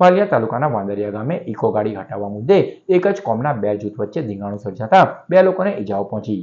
ફળિયા તાલુકાના વાંદરિયા ગામે ઇકો ગાડી હટાવવા મુદ્દે એક જ કોમના બે જૂથ વચ્ચે ધીંગાણું સર્જાતા બે લોકોને ઈજાઓ પહોંચી.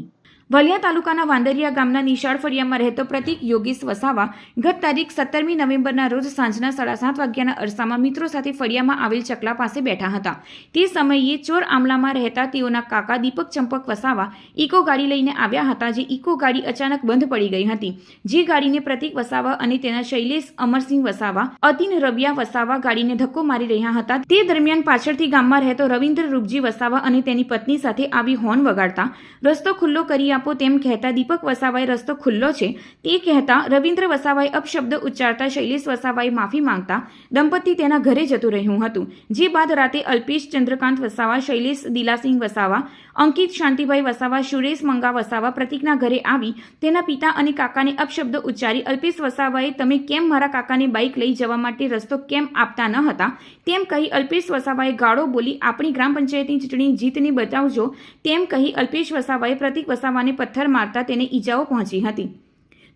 વલિયા તાલુકાના વાંદરિયા ગામના નિશાળ ફળિયામાં રહેતો પ્રતિક યોગીશ વસાવા ગત તારીખ સત્તરમી નવેમ્બરના રોજ સાંજના સાડા સાત વાગ્યાના અરસામાં મિત્રો સાથે ફળિયામાં આવેલ ચકલા પાસે બેઠા હતા. તે સમયે ચોર આમલામાં રહેતા તેઓના કાકા દીપક ચંપક વસાવા ઇકો ગાડી લઈને આવ્યા હતા જે ઇકો ગાડી અચાનક બંધ પડી ગઈ હતી. જે ગાડીને પ્રતિક વસાવા અને તેના શૈલેષ અમરસિંહ વસાવા, અતિન રવિયા વસાવા ગાડીને ધક્કો મારી રહ્યા હતા. તે દરમિયાન પાછળથી ગામમાં રહેતો રવિન્દ્ર રૂપજી વસાવા અને તેની પત્ની સાથે આવી હોર્ન વગાડતા રસ્તો ખુલ્લો કરી આપો તેમ કહેતા દીપક વસાવાએ રસ્તો ખુલ્લો છે. તે કહેતા રવિન્દ્ર વસાવાએ અપશબ્દ ઉચ્ચારતા શૈલેષ વસાવાએ માફી માંગતા દંપતી તેના ઘરે જતું રહ્યું હતું. જે બાદ રાતે અલ્પેશ ચંદ્રકાંત વસાવા, શૈલેષ દિલાસિંહ વસાવા, અંકિત શાંતિભાઈ વસાવા, સુરેશ મંગા વસાવા પ્રતિકના ઘરે આવી તેના પિતા અને કાકાને અપશબ્દ ઉચ્ચારી અલ્પેશ વસાવાએ, તમે કેમ મારા કાકાને બાઇક લઈ જવા માટે રસ્તો કેમ આપતા ન હતા તેમ કહી અલ્પેશ વસાવાએ ગાળો બોલી, આપણી ગ્રામ પંચાયતની ચૂંટણી જીતને બતાવજો. તેમ કહી અલ્પેશ વસાવાએ પ્રતિક વસાવાને પથ્થર મારતા તેને ઈજાઓ પહોંચી હતી.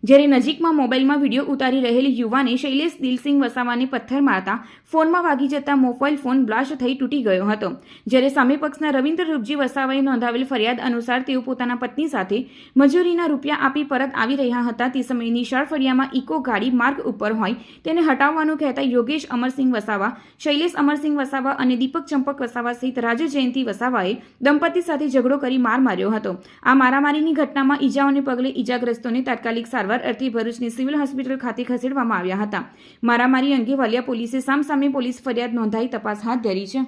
જ્યારે નજીકમાં મોબાઈલમાં વીડિયો ઉતારી રહેલી યુવાને શૈલેષ દિલસિંહ વસાવાને પથ્થર મારતા ફોનમાં વાગી જતા મોબાઈલ ફોન બ્લાસ્ટ થઈ તૂટી ગયો હતો. જ્યારે સામે પક્ષના રવિન્દ્ર રૂપજી વસાવાએ નોંધાવેલ ફરિયાદ અનુસાર તેઓ પોતાના પત્ની સાથે મજૂરીના રૂપિયા આપી પરત આવી રહ્યા હતા. તે સમયે નિશાળ ફળિયામાં ઇકો ગાડી માર્ગ ઉપર હોય તેને હટાવવાનું કહેતા યોગેશ અમરસિંહ વસાવા, શૈલેષ અમરસિંહ વસાવા અને દીપક ચંપક વસાવા સહિત રાજુ જયંતિ વસાવાએ દંપતી સાથે ઝઘડો કરી માર માર્યો હતો. આ મારામારીની ઘટનામાં ઈજાઓને પગલે ઈજાગ્રસ્તોને તાત્કાલિક સારવાર અર્થે ભરૂચની સિવિલ હોસ્પિટલ ખાતે ખસેડવામાં આવ્યા હતા. મારામારી અંગે વાલિયા પોલીસે સામસામે પોલીસ ફરિયાદ નોંધાઈ તપાસ હાથ ધરી છે.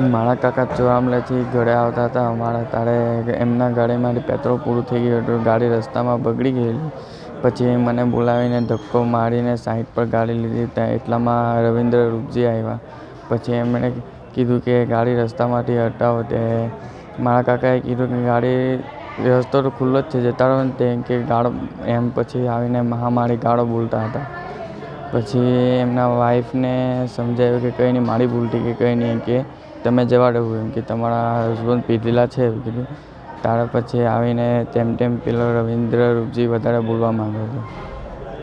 મારા કાકા ચોરામલેથી ઘરે આવતા હતા. અમારા તારે એમના ગાડીમાંથી પેટ્રોલ પૂરું થઈ ગયું હતું. ગાડી રસ્તામાં બગડી ગયેલી. પછી મને બોલાવીને ધક્કો મારીને સાઈડ પર ગાડી લીધી. ત્યાં એટલામાં રવિન્દ્ર રૂપજી આવ્યા. પછી એમણે કીધું કે ગાડી રસ્તામાંથી હટાવો. તે મારા કાકાએ કીધું કે ગાડી રસ્તો તો ખુલ્લો જ છે, જતા રહો ને તે કે ગાળો, એમ પછી આવીને મહામારી ગાળો બોલતા હતા. પછી એમના વાઈફને સમજાવ્યું કે કંઈ નહીં, મારી ભૂલથી કે કંઈ નહીં કે તમે જવા દેવું એમ કે તમારા હસબન્ડ પીધેલા છે એવું કીધું. તારે પછી આવીને તેમ તેમ પેલો રવિન્દ્ર રૂપજી વધારે બોલવા માંગ્યો હતો.